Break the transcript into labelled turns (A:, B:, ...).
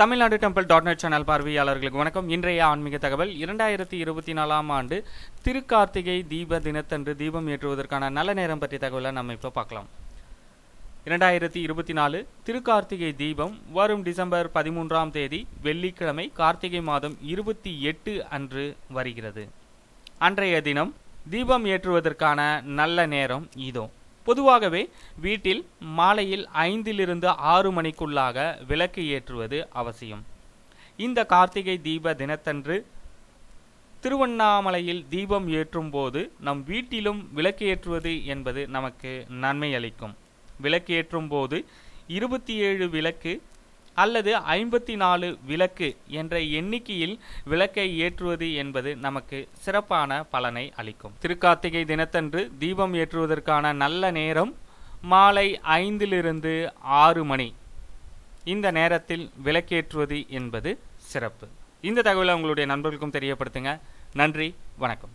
A: Tamil Nadu temple dot net channel பார்வையாளர்களுக்கு வணக்கம். இன்றைய ஆன்மீக தகவல் இரண்டாயிரத்தி இருபத்தி நாலாம் ஆண்டு திருக்கார்த்திகை தீப தினத்தன்று தீபம் ஏற்றுவதற்கான நல்ல நேரம் பற்றிய தகவலை நம்ம இப்போ பார்க்கலாம். இரண்டாயிரத்தி இருபத்தி நாலு திருக்கார்த்திகை தீபம் வரும் டிசம்பர் பதிமூன்றாம் தேதி வெள்ளிக்கிழமை கார்த்திகை மாதம் இருபத்தி எட்டு அன்று வருகிறது. அன்றைய தினம் தீபம் ஏற்றுவதற்கான நல்ல நேரம் இதோ. பொதுவாகவே வீட்டில் மாலையில் ஐந்திலிருந்து ஆறு மணிக்குள்ளாக விளக்கு ஏற்றுவது அவசியம். இந்த கார்த்திகை தீப தினத்தன்று திருவண்ணாமலையில் தீபம் ஏற்றும் போது நம் வீட்டிலும் விளக்கு ஏற்றுவது என்பது நமக்கு நன்மை அளிக்கும் விளக்கு ஏற்றும் போது இருபத்தி ஏழு விளக்கு அல்லது ஐம்பத்தி நாலு விளக்கு என்ற எண்ணிக்கையில் விளக்கை ஏற்றுவது என்பது நமக்கு சிறப்பான பலனை அளிக்கும். திருக்கார்த்திகை தினத்தன்று தீபம் ஏற்றுவதற்கான நல்ல நேரம் மாலை ஐந்திலிருந்து ஆறு மணி. இந்த நேரத்தில் விளக்கேற்றுவது என்பது சிறப்பு. இந்த தகவலை உங்களுடைய நண்பர்களுக்கும் தெரியப்படுத்துங்க. நன்றி வணக்கம்.